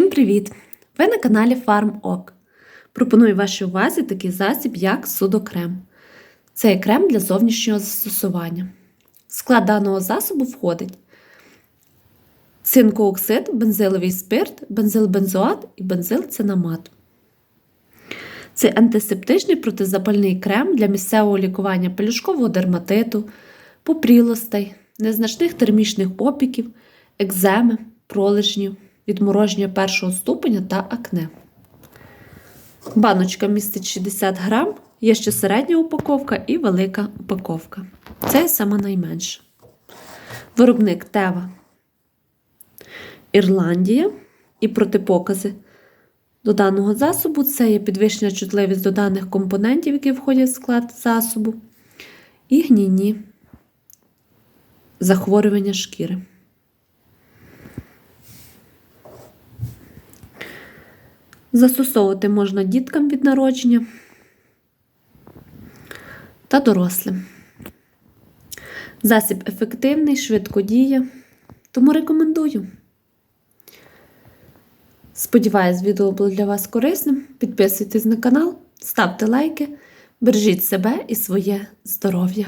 Всім привіт! Ви на каналі FarmOk. Пропоную вашій увазі такий засіб, як судокрем. Це є крем для зовнішнього застосування. В склад даного засобу входить цинкооксид, бензиловий спирт, бензилбензоат і бензилцинамат. Це антисептичний протизапальний крем для місцевого лікування пелюшкового дерматиту, попрілостей, незначних термічних опіків, екземи, пролежнів, відмороження першого ступеня та акне. Баночка містить 60 грам, є ще середня упаковка і велика упаковка. Це сама найменша. Виробник Тева Ірландія і протипокази до даного засобу це є підвищена чутливість до даних компонентів, які входять в склад засобу, і гнійні захворювання шкіри. Застосовувати можна діткам від народження та дорослим. Засіб ефективний, швидко діє, тому рекомендую. Сподіваюсь, відео було для вас корисним. Підписуйтесь на канал, ставте лайки, бережіть себе і своє здоров'я.